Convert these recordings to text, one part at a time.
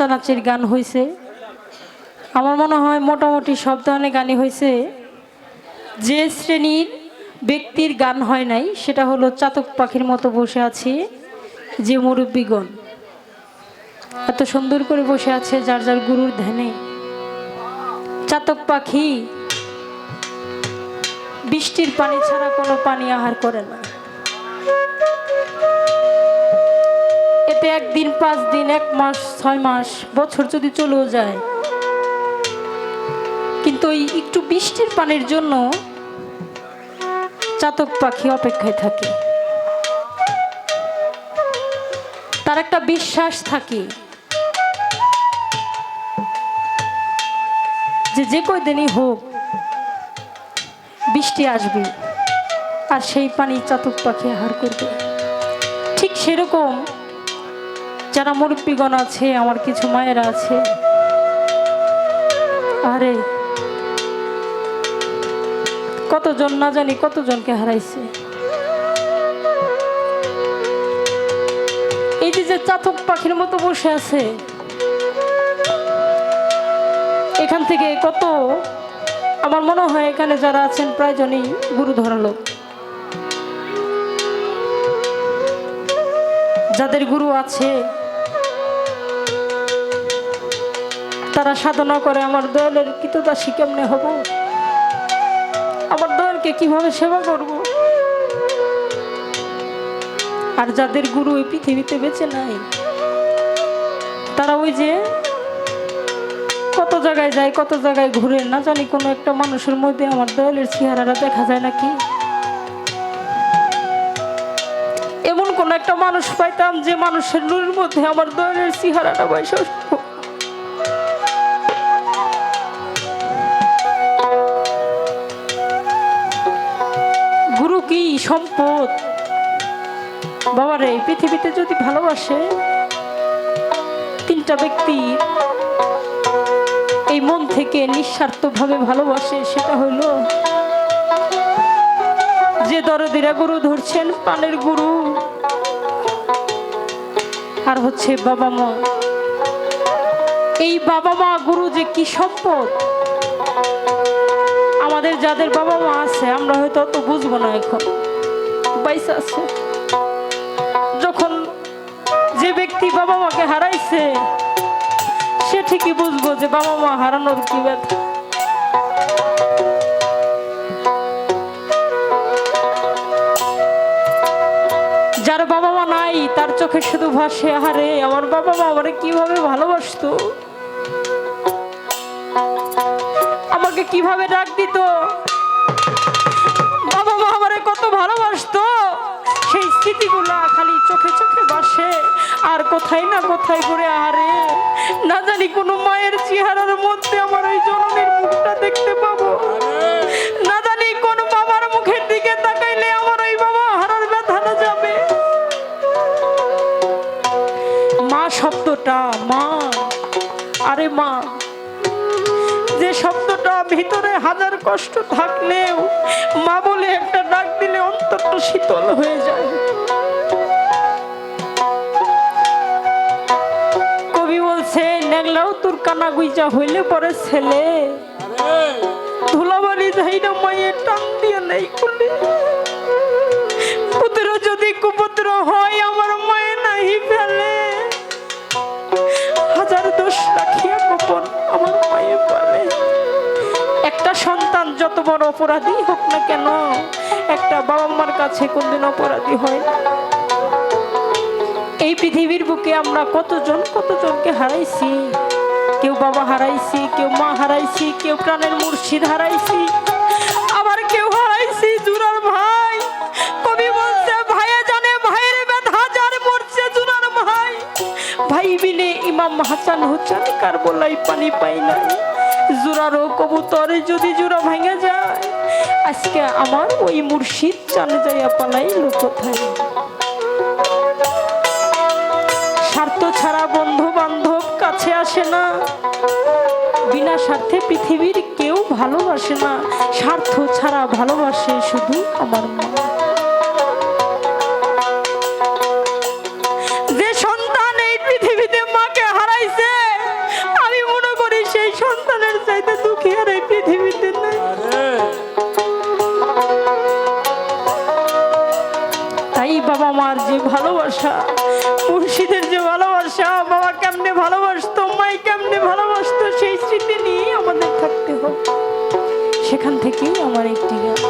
নাচানাচির গান হয়েছে আমার মনে হয় মোটামুটি সব ধরনের গানই হয়েছে যে শ্রেণির ব্যক্তির গান হয় নাই, সেটা হলো চাতক পাখির মতো বসে আছে যে মুরব্বীগণ। এত সুন্দর করে বসে আছে যার যার গুরুর ধ্যানে। চাতক পাখি বৃষ্টির পানি ছাড়া কোনো পানি আহার করে না। এতে একদিন, পাঁচ দিন, এক মাস, ছয় মাস, বছর যদি চলেও যায়। কিন্তু ওই একটু বৃষ্টির পানির জন্য চাতক পাখি অপেক্ষায় থাকে। তার একটা বিশ্বাস থাকে যে যে কয়দিনই হোক বৃষ্টি আসবে আর সেই পানি চাতক পাখি আহার করবে। ঠিক সেরকম যারা মুরব্বীগণ আছে, আমার কিছু মায়েরা আছে। আরে, কতজন না জানি কতজনকে হারাইছে। এই যে চাতক পাখির মতো বসে আছে, এখান থেকে কত? আমার মনে হয় এখানে যারা আছেন প্রায়জনই গুরু ধরালো যাদের গুরু আছে তারা সাধনা করে আমার দয়ালের কৃতদাসী কেমনে হব? আমার দয়ালকে কীভাবে সেবা করব? আর যাদের গুরু এই পৃথিবীতে বেঁচে নাই, তারা ওই যে কত জায়গায় যায়, কত জায়গায় ঘুরে, না জানি কোনো একটা মানুষের মধ্যে আমার দয়ালের চেহারাটা দেখা যায় নাকি? এমন কোন একটা মানুষ পাইতাম যে মানুষের নুরের মধ্যে আমার দয়ালের চেহারাটা বয়স সম্পদ। বাবারে, এই পৃথিবীতে যদি ভালোবাসে, তিনটা ব্যক্তি এই মন থেকে নিঃস্বার্থভাবে ভালোবাসে, সেটা হইল যে দরদিরা গুরু ধরছেন, পানের গুরু, আর হচ্ছে বাবা মা। এই বাবা মা গুরু যে কি সম্পদ? আমাদের যাদের বাবা মা আছে, আমরা হয়তো অত বুঝব না এখন। আছে। যখন যে ব্যক্তি বাবা মাকে হারাইছে, সে ঠিকই বুঝব যে বাবা মা হারানোর কি ব্যথা যার বাবা মা নাই, তার চোখে শুধু ভাসে হারে আমার বাবা মা আমারে কীভাবে ভালোবাসতো? আমাকে কীভাবে ডাক দিত? বাবা মা আমারে কত ভালোবাসতো? স্মৃতিগুলা খালি চোখে চোখে বাসে। আর কোথায় না কোথায় করে আহারে। না জানি কোনো মায়ের চেহারার মধ্যে আমার ওই জননীর মুখটা দেখতে পাবো। না জানি কোন বাবার মুখের দিকে তাকাইলে আমার ওই বাবা যাবে। মা শব্দটা, মা। আরে মা, যে শব্দটা ভিতরে হাজার কষ্ট থাকলেও মা বলে একটা ডাক দিলে অন্তরটা শীতল হয়ে যায়। বলছে তোর কানা গুইজা হইলে পরে ছেলে। ধুলাবাড়ি যাই না মায়ের টান দিয়ে নেই কুলে। পুত্র যদি কুপুত্র হয়, আমার মায়ে নাহি ফেলে। হাজার দোষ রাখিয়া গোপন আমার মায়ে বলে একটা সন্তান যত বড় অপরাধী হোক না কেন, একটা বাবা মার কাছে কোনদিন অপরাধী হয় না। এই পৃথিবীর বুকে আমরা কতজন, কতজনকে হারাইছি? কেউ বাবা হারাইছি, কেউ মা হারাইছি, কেউ প্রাণের মুর্শিদ হারাইছি। আবার কেউ হারাইছি জুরার ভাই। কবি বলছে, ভাইয়ে জানে, ভাইয়ের ব্যথা, যার মরছে জুরার ভাই। ভাই বিনে ইমাম হাসান হুসান কার বলাই পানি পাই নাই। জোড়ারও কবুতরে যদি জোড়া ভাঙে যায়। আজকে আমার ওই মুর্শিদ চান যাইয়া পালাই লোক কোথায়? আসে না। বিনা স্বার্থে পৃথিবীর কেউ ভালোবাসে না। স্বার্থ ছাড়া ভালোবাসে শুধু আমার মা। যে সন্তান এই পৃথিবীতে হারাইছে, আমি মনে করি সেই সন্তানের চাইতে আর এই পৃথিবীতে তাই বাবা মার যে ভালোবাসা সেখান থেকেই আমার একটি গান।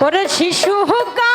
পরে শিশু কালে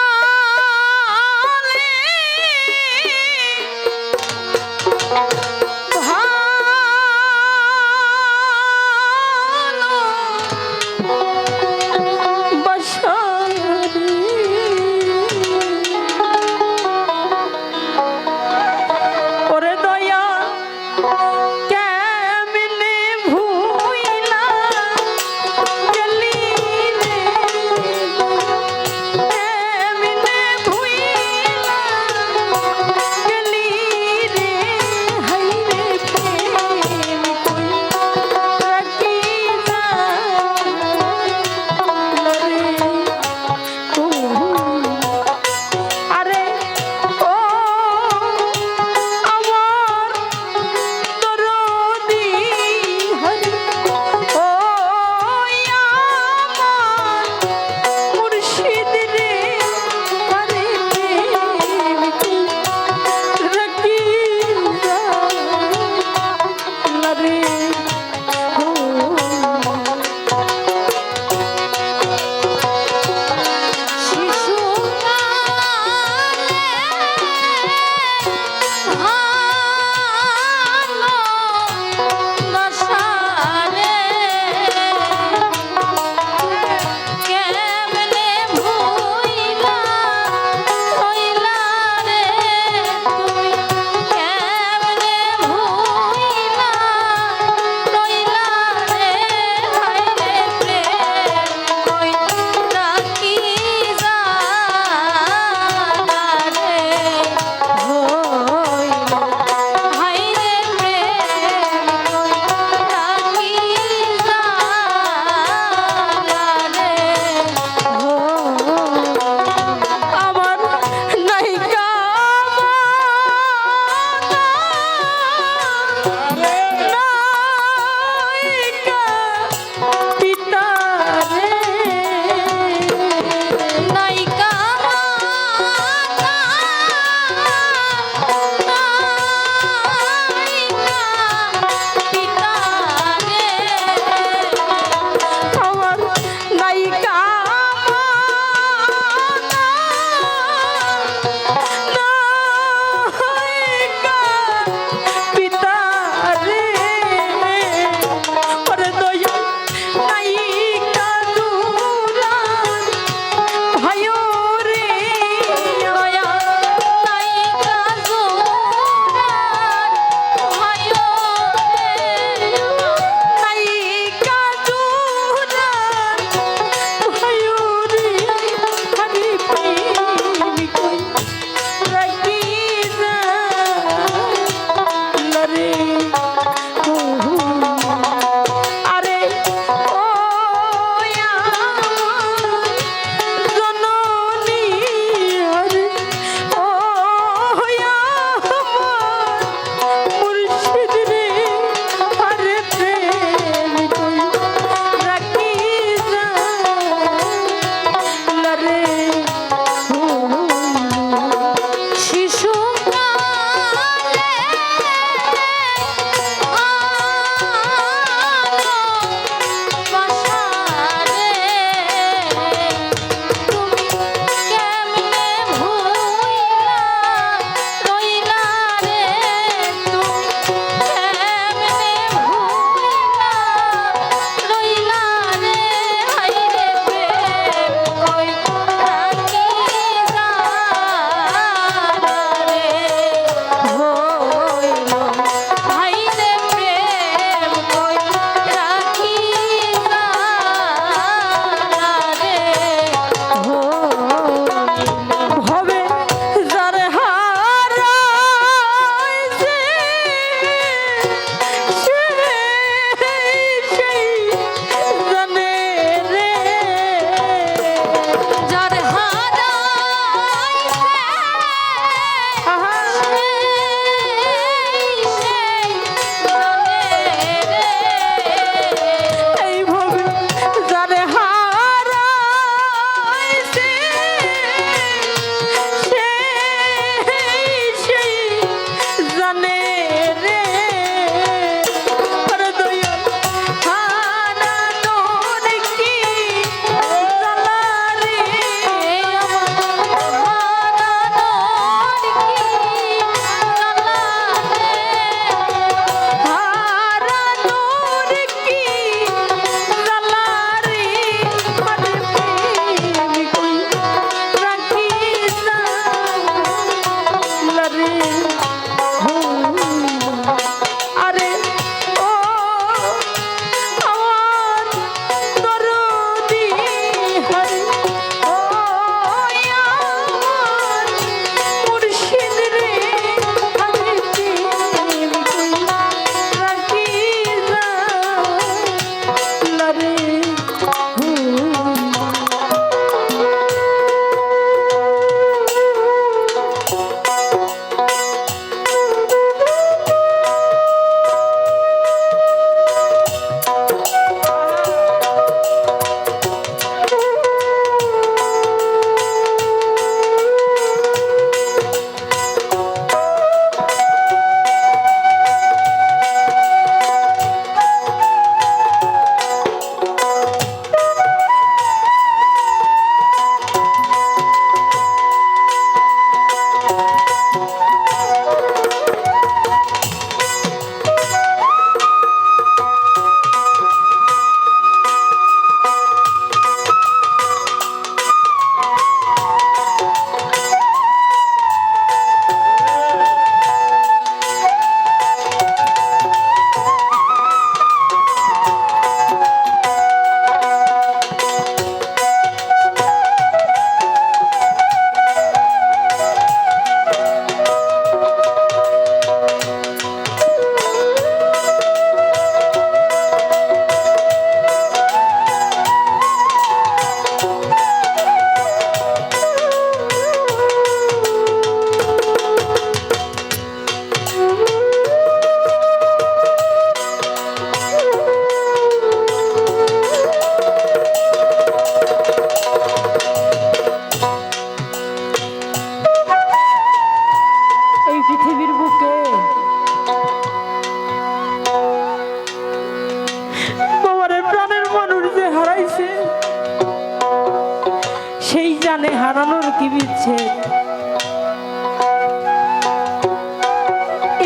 এখানে হারানোর কি বিচ্ছেদ?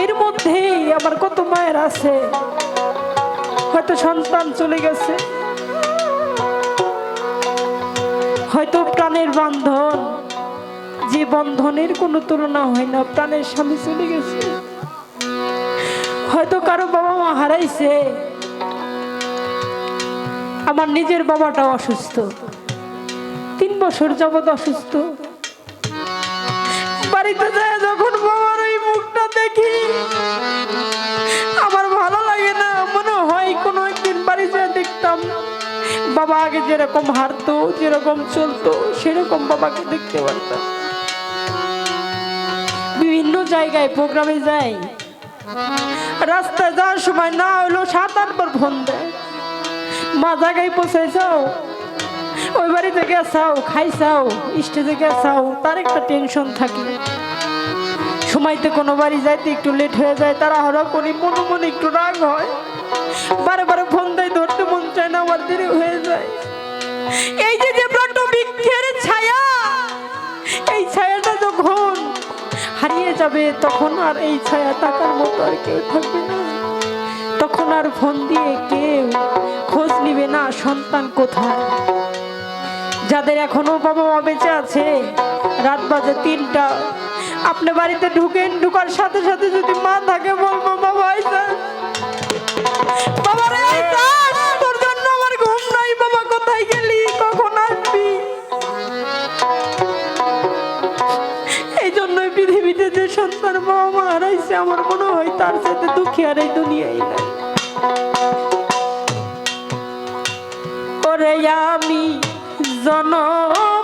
এর মধ্যেই আমার কত মায়ের আছে। হয়তো সন্তান চলে গেছে। হয়তো প্রাণের বন্ধন, যে বন্ধনের কোনো তুলনা হয় না, প্রাণের স্বামী চলে গেছে। হয়তো কারও বাবা মা হারাইছে। আমার নিজের বাবাটাও অসুস্থ। বছর যাবৎ অসুস্থ। বাড়িতে যায় যখন বাবার ওই মুখটা দেখি, আমার ভালো লাগে না, মনে হয় কোনো একদিন বাড়ি যায় দেখতাম। বাবা আগে যেরকম হারতো যেরকম চলতো, সেরকম বাবাকে দেখতে পারতাম। বিভিন্ন জায়গায় প্রোগ্রামে যাই। রাস্তায় যাওয়ার সময় না হলো সাত আটবার ফোন দেয়। মা জায়গায় পৌঁছে যাও। ওই বাড়িতে গেছাও খাইছাও স্টেজে গেছাও তার একটা টেনশন থাকে। সময়তে কোনো বাড়ি যাইতে একটু লেট হয়ে যায় তারা হরা করি, মনে মনে একটু রাগ হয়। বারে বারে ফোন দেয়, ধরতে মন চায় না আমার দেরি হয়ে যায়। এই যে যে বড় বৃক্ষের ছায়া, এই ছায়াটা যখন হারিয়ে যাবে, তখন আর এই ছায়া টাকার মতো আর কেউ থাকবে না। তখন আর ফোন দিয়ে কেউ খোঁজ নিবে না, সন্তান কোথায়? যাদের এখনও বাবা মা বেঁচে আছে, রাত বাজে তিনটা। আপনি বাড়িতে ঢুকেন, ঢুকার সাথে সাথে যদি মা থাকে, বলব, বাবা বাবা আমার ঘুম নাই, বাবা, কোথায় গেলি? কখন আসবি? এই জন্যই পৃথিবীতে যে বাবা আমার হয় তার সাথে আর এই ওরে আমি জনমে